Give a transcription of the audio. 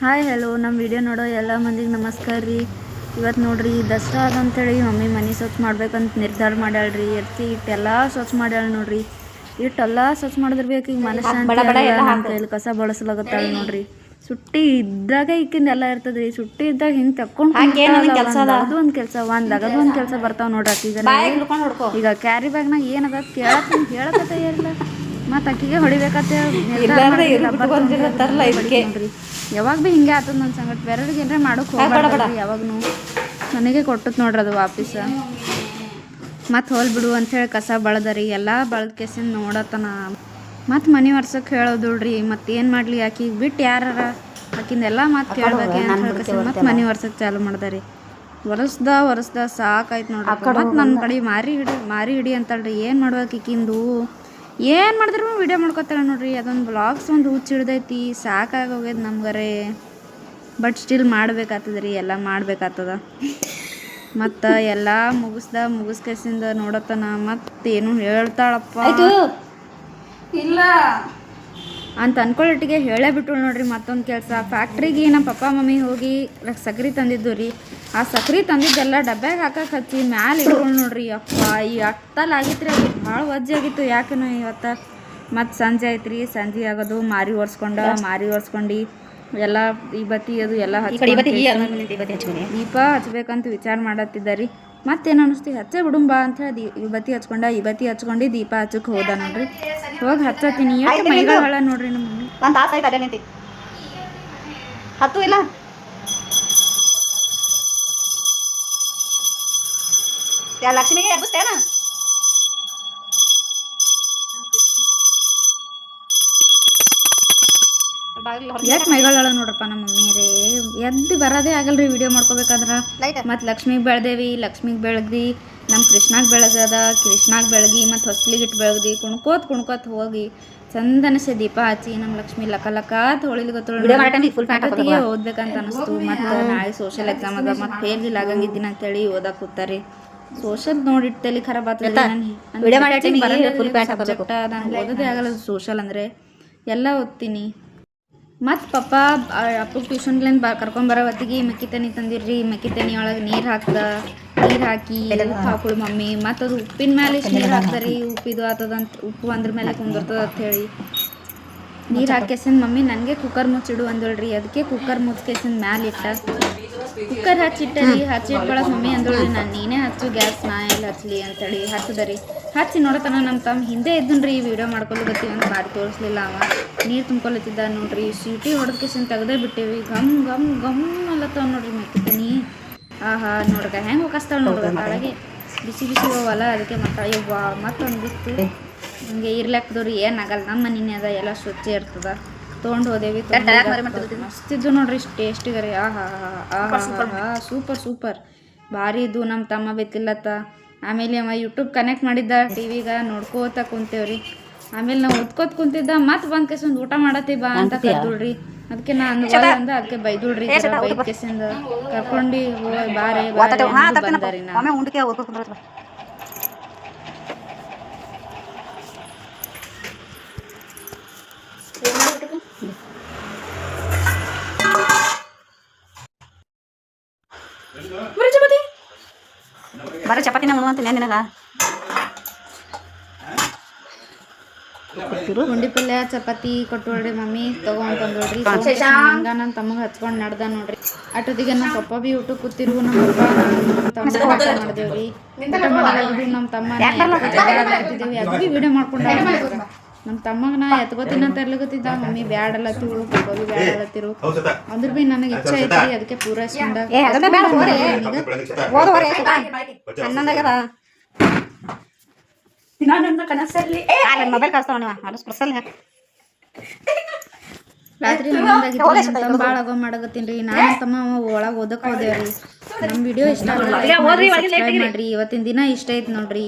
Hi hello ನಮ್ಮ video ನೋಡೋ ಎಲ್ಲ ಮಂದಿಗೆ ನಮಸ್ಕಾರ ರೀ. ಇವತ್ತು ನೋಡ್ರಿ ದಸರಾ ಅದ ಅಂತೇಳಿ ಮಮ್ಮಿ ಮನೆ ಸ್ವಚ್ಛ ಮಾಡ್ಬೇಕಂತ ನಿರ್ಧಾರ ಮಾಡ್ಯಾಳ್ರಿ ಎತ್ತಿ ಇಟ್ಟೆಲ್ಲ ಸ್ವಚ್ಛ ಮಾಡ್ಯಾಳ ನೋಡ್ರಿ. ಇಟ್ಟೆಲ್ಲ ಸ್ವಚ್ಛ ಮಾಡಿದ್ರ ಬೇಕು ಈಗ ಮನಸ್ಸು ಕಸ ಬಳಸ್ಲಾಗತ್ತಾಳ ನೋಡ್ರಿ. ಸುಟ್ಟಿ ಇದ್ದಾಗ ಈಕಿಂದ ಎಲ್ಲ ಇರ್ತದ್ರಿ. ಸುಟ್ಟಿ ಇದ್ದಾಗ ಹಿಂಗ್ ತಕ್ಕೊಂಡು ಅದು. ಒಂದ್ ಕೆಲಸ ಒಂದ್ ಅದು ಒಂದ್ ಕೆಲಸ ಬರ್ತಾವ ನೋಡ್ರಿ ಈಗ ಕ್ಯಾರಿ ಬ್ಯಾಗ್ನಾಗ ಏನದ ಕೇಳಕ್ ಹೇಳಕತ್ತ ತಯಾರಿಲ್ಲ. ಮತ್ತ ಅಕ್ಕಿಗೆ ಹೊಡಿಬೇಕಂತ ಇಲ್ಲಾಂದ್ರೆ ಇದಕ್ಕೆ. ಯಾವಾಗ ಭೀ ಹಿಂಗೆ ಆತದ ನನ್ನ ಸಂಗಟ ಬೇರೆಯವ್ರಿಗೆ ಏನಾರ ಮಾಡೋಕೆ ಹೋಗ್ಬಾರ್ದು ಯಾವಾಗ್ನು. ನನಗೆ ಕೊಟ್ಟದ್ ನೋಡ್ರಿ ಅದು ವಾಪಸ್. ಮತ್ತೆ ಹೋಲ್ ಬಿಡು ಅಂತ ಹೇಳಿ ಕಸ ಬಳದರಿ ಎಲ್ಲ ಬಳದ ಕೆಸಿಂದ ನೋಡತನ ಮತ್ತೆ ಮನೆ ಒರ್ಸಕ್ಕೆ ಹೇಳೋದುಳ್ರಿ ಮತ್ತೆ ಏನು ಮಾಡಲಿ ಆಕಿಗೆ ಬಿಟ್ಟು ಯಾರ ಆಕಿಂದೆಲ್ಲ ಮತ್ತೆ ಕೇಳ್ಬೇಕು ಅಂತ ಹೇಳಿ ಮತ್ತೆ ಮನೆ ಒರ್ಸಕ್ಕೆ ಚಾಲು ಮಾಡ್ದಾರಿ ಒರೆಸ್ದ ಒರೆಸ್ದ ಸಾಕಾಯ್ತು ನೋಡ್ರಿ ಮತ್ತೆ ನನ್ನ ಕಡೆ ಮಾರಿ ಹಿಡಿ ಮಾರಿ ಹಿಡಿ ಅಂತಳ್ರಿ. ಏನು ಮಾಡ್ಬೇಕು ಈಕಿಂದು? ಏನು ಮಾಡಿದ್ರು ವಿಡಿಯೋ ಮಾಡ್ಕೊತಾರೆ ನೋಡ್ರಿ, ಅದೊಂದು ಬ್ಲಾಗ್ಸ್ ಒಂದು ಹುಚ್ಚು ಹಿಡ್ದೈತಿ ಸಾಕಾಗೋಗ್ಯದ ನಮ್ಗರೆ. ಬಟ್ ಸ್ಟಿಲ್ ಮಾಡ್ಬೇಕಾಗ್ತದ ರೀ ಎಲ್ಲ ಮಾಡ್ಬೇಕಾಗ್ತದ. ಮತ್ತು ಎಲ್ಲ ಮುಗಿಸ್ದ ಮುಗಿಸ್ಕೇಸಿಂದ ನೋಡತನ, ಮತ್ತೇನು ಹೇಳ್ತಾಳಪ್ಪ? ಇಲ್ಲ. ಅಂತ ಅಂದ್ಕೊಳ್ಳೊಟ್ಟಿಗೆ ಹೇಳೇ ಬಿಟ್ಟು ನೋಡ್ರಿ ಮತ್ತೊಂದು ಕೆಲಸ. ಫ್ಯಾಕ್ಟ್ರಿಗೆ ನಮ್ಮ ಪಪ್ಪ ಮಮ್ಮಿ ಹೋಗಿ ಸಕ್ರಿ ತಂದಿದ್ದು ರೀ. ಆ ಸಕ್ರಿ ತಂದಿದ್ದೆಲ್ಲ ಡಬ್ಬ್ಯಾಗ ಹಾಕಕ್ಕೆ ಹಚ್ಚಿ ಮ್ಯಾಲೆ ಇಟ್ಕೊಂಡು ನೋಡ್ರಿ. ಅಪ್ಪ ಈ ಅಟ್ಟಲ್ಲಿ ಆಗಿತ್ತು ಅದು ಭಾಳ ವಜ್ಜೆ ಆಗಿತ್ತು ಯಾಕೇನೋ ಇವತ್ತು. ಮತ್ತು ಸಂಜೆ ಐತ್ರಿ ಸಂಜೆ ಆಗೋದು ಮಾರಿ ಒರ್ಸ್ಕೊಂಡ ಮಾರಿ ಓಡಿಸ್ಕೊಂಡು ಎಲ್ಲ ಈ ಬತ್ತಿ ಅದು ಎಲ್ಲ ಹಚ್ಚಿ ದೀಪ ಹಚ್ಬೇಕಂತ ವಿಚಾರ ಮಾಡತ್ತಿದ್ದಾರಿ ಮತ್ತೇನು ಅನಿಸ್ತಿ ಹಚ್ಚೇ ಬಿಡುಂಬ ಅಂತ ಹೇಳಿ ಈ ಬತ್ತಿ ಹಚ್ಕೊಂಡ ಈ ಬತ್ತಿ ಹಚ್ಕೊಂಡು ದೀಪ ಹಚ್ಚಕ್ ಹೋದ ನೋಡ್ರಿ. ಹೋಗಿ ಹಚ್ಚತ್ತೀನಿ. ಎಷ್ಟು ಮೈಗಳು ಹಳ ನೋಡ್ರಿ ನಮ್ಮ ಮಮ್ಮಿ. ಒಂದು ತಾಸು ಆಯ್ತು ಅದೇ ನಿಂತಿ. ಹತ್ತು ಇಲ್ಲ? ಲಕ್ಷ್ಮಿಗೆ ಎಬ್ಬಿಸ್ತೇನ? ಬಾಗಿಲು ಮೈಗಳ ನೋಡ್ರಪ್ಪ ನಮ್ಮ ಮಮ್ಮಿ ರೀ? ಎದ್ದು ಬರೋದೇ ಆಗಲ್ರಿ ವಿಡಿಯೋ ಮಾಡ್ಕೋಬೇಕಾದ್ರ. ಮತ್ತೆ ಲಕ್ಷ್ಮಿಗೆ ಬೆಳ್ದೇವಿ ಲಕ್ಷ್ಮಿಗೆ ಬೆಳಗ್ದಿ ನಮ್ಮ ಕೃಷ್ಣಾಗ ಬೆಳಗದ ಕೃಷ್ಣಾಗ ಬೆಳಗಿ ಮತ್ತು ಇಟ್ ಬೆಳಗ್ದಿ ಕುಣ್ಕೋತ್ ಕುಣ್ಕೋತ್ ಹೋಗಿ ಚಂದನಸೆ ದೀಪ ಹಚ್ಚಿ ನಮ್ಮ ಲಕ್ಷ್ಮಿ ಲಕ ಲಕ ತೊಳಿಲಿ ಗೊತ್ತಿಗೆ ಓದ್ಬೇಕಂತ ಅನಿಸ್ತು. ಮತ್ತು ನಾಳೆ ಸೋಷಿಯಲ್ ಎಕ್ಸಾಮ್ ಅದ. ಮತ್ತು ಫೇಲ್ ಇಲ್ಲ ಆಗಂಗಿದ್ದೀನಿ ಅಂತೇಳಿ ಓದಕ್ಕೆ ಕೂತಾರಿ. ಸೋಷಲ್ ನೋಡಿಟ್ಟಲ್ಲಿ ಖರಾಬ್ ಆಗ್ತದೆ ಓದೋದೇ ಆಗಲ್ಲ ಸೋಷಲ್ ಅಂದರೆ. ಎಲ್ಲ ಓದ್ತೀನಿ. ಮತ್ತು ಪಪ್ಪ ಅಪ್ಪಗೆ ಟ್ಯೂಷನ್ಲಿಂದ ಬಾ ಕರ್ಕೊಂಬರೋ ಹೊತ್ತಿಗೆ ಮೆಕ್ಕಿ ತನಿ ತಂದಿರ್ರಿ ಮೆಕ್ಕಿ ತನಿ ಒಳಗೆ ನೀರು ಹಾಕ್ದ ನೀರು ಹಾಕಿ ಉಪ್ಪು ಹಾಕೊಳು ಮಮ್ಮಿ. ಮತ್ತು ಅದು ಉಪ್ಪಿನ ಮೇಲೆ ಇಷ್ಟು ನೀರು ಹಾಕ್ತಾರೆ ಉಪ್ಪಿದು ಆತದಂತ ಉಪ್ಪು ಅಂದ್ರ ಮೇಲೆ ಕುಂದಿರ್ತದ ಅಂತ ಹೇಳಿ. ನೀರು ಹಾಕ್ಯಸಿಂದ ಮಮ್ಮಿ ನನಗೆ ಕುಕ್ಕರ್ ಮುಚ್ಚಿಡು ಅಂದಳ್ರಿ. ಅದಕ್ಕೆ ಕುಕ್ಕರ್ ಮುಚ್ಕೇಸಿಂದ ಮ್ಯಾಲೆ ಇಟ್ಟ. ಕುಕ್ಕರ್ ಹಚ್ಚಿಟ್ಟರಿ ರೀ ಹಚ್ಚಿಟ್ಕೊಳಕ್ಕೆ ಮಮ್ಮಿ ಅಂದಳ್ರಿ ನಾನು ನೀನೇ ಹಚ್ಚು ಗ್ಯಾಸ್ ನಾ ಎಲ್ಲಿ ಹಚ್ಚಲಿ ಅಂತೇಳಿ ಹಚ್ಚದರಿ ಹಚ್ಚಿ ನೋಡತನ ನಮ್ಮ ತಮ್ಮ ಹಿಂದೆ ಇದ್ದನ್ರಿ ಈ ವಿಡಿಯೋ ಮಾಡ್ಕೊಂಡು ಬತ್ತೀವಿ ಅಂತ ಬಾರಿ ತೋರಿಸ್ಲಿಲ್ಲ ಅವ. ನೀರು ತುಂಬ್ಕೊಲತ್ತಿದ್ದ ನೋಡ್ರಿ ಸೀಟಿ ಹೊಡೆದ್ಕೇಸಿಂದ ತೆಗ್ದೇ ಬಿಟ್ಟೇವಿ. ಗಮ್ ಗಮ್ ಗಮ್ ಅಲ್ಲತ್ತವ ನೋಡ್ರಿ ಮೆತ್ತಿದ್ದೀನಿ ಆಹಾ ನೋಡ್ಕ ಹೆಂಗೆ ಹೋಗಸ್ತಾಳ ನೋಡ್ರಿ ಒಳಗೆ ಬಿಸಿ ಬಿಸಿ ಹೋಗಲ್ಲ ಅದಕ್ಕೆ ಮಕ್ಕ ಯವ್ವ ಮತ್ತೊಂದು ಬಿತ್ತು. ಹಂಗೆ ಇರ್ಲಾಕ್ದವ್ರಿ ಏನಾಗಲ್ಲ ನಮ್ಮ ಮನಿನೇ ಅದ ಎಲ್ಲ ಸ್ವಚ್ಛ ಇರ್ತದ. ತೊಗೊಂಡು ಹೋದೇವಿ ಮಸ್ತಿದ್ದು ನೋಡ್ರಿ ಇಷ್ಟು ಟೇಸ್ಟಿಗರಿ ಆಹಾ ಆಹಾ ಸೂಪರ್ ಸೂಪರ್. ಭಾರಿ ಇದು ನಮ್ಮ ತಮ್ಮ ಬೇಕಿಲ್ಲತ್ತ ಆಮೇಲೆ ಅವ ಯೂಟ್ಯೂಬ್ ಕನೆಕ್ಟ್ ಮಾಡಿದ್ದ ಟಿವಿಗ ನೋಡ್ಕೋತ ಕುಂತೇವ್ರಿ. ಆಮೇಲೆ ನಾವು ಓದ್ಕೋತ ಕುಂತಿದ್ದ ಮತ್ತೆ ಬಂದ್ ಕೇಸಂದ್ ಊಟ ಮಾಡತ್ತಿ ಬಾ ಅಂತ ಕರ್ದುಳ್ರಿ. ಅದಕ್ಕೆ ನಾ ಅಂದ ಅಂದ ಅದಕ್ಕೆ ಬೈದುಳ್ರಿ. ಬೈದ್ ಕೇಸಿಂದ ಕರ್ಕೊಂಡಿ ಹೋಗಿ ಬಾರೆ ಬಂದಾರಿ ನಾ. ಬರೀ ಚಪಾತಿನ ಉಣ್ಣುವಂತ ನಿನಗ ಉಂಡಿ ಪಲ್ಯ ಚಪಾತಿ ಕೊಟ್ಟೋಳ್ರಿ ಮಮ್ಮಿ. ತಗೋ ಬಂದೋಳ್ರಿ ಹಂಗ ನನ್ನ ತಮ್ಮಗ ಹಚ್ಕೊಂಡ್ ನಡ್ದ ನೋಡ್ರಿ. ಅಟೋದಿಗೆ ನಮ್ಮ ಪಪ್ಪ ಬಿ ಊಟ ಕೂತಿರು ನಮ್ಮ ಪಪ್ಪ ನಮ್ಮ ಮಾಡ್ದೇವ್ರಿ. ನಮ್ಮ ತಮ್ಮ. ಕೂತಿದ್ದೇವಿ. ಅದು ಬಿ ವಿಡಿಯೋ ಮಾಡ್ಕೊಂಡ ನಮ್ಮ ತಮ್ಮಗ ನಾ ಎತ್ಕೋತೀನಿ ಅಂತ ಇರ್ಲಿಕತ್ತಿದ್ದ. ಮಮ್ಮಿ ಬ್ಯಾಡಲ್ಲತ್ತಿರು ಪಪ್ಪ ಬಿ ಬ್ಯಾಡಲ್ಲತ್ತಿರು ಅದ್ರ ಬಿ ನನಗೆ ಇಚ್ಛೆ ಐತಿ ಅದಕ್ಕೆ ಪೂರೈಸ್ಕೊಂಡ ನನ್ನ ಮೊಬೈಲ್ ಕಳಿಸ್ತಾವ ಅದು ಸ್ಪೆಷಲ್ ರಾತ್ರಿ ಹನ್ನೊಂದಾಗಿತ್ತು. ಭಾಳ ಆಗೋ ಮಾಡಕತ್ತೀನಿ ನಾನು ತಮ್ಮ ಒಳಗೆ ಓದಕ್ಕೆ ಹೋದೇವ್ರಿ ನಮ್ಮ ವಿಡಿಯೋ ಇಷ್ಟ ಸಬ್ಸ್ಕ್ರೈಬ್ ಮಾಡ್ರಿ. ಇವತ್ತಿನ ದಿನ ಇಷ್ಟ ಐತ್ ನೋಡ್ರಿ.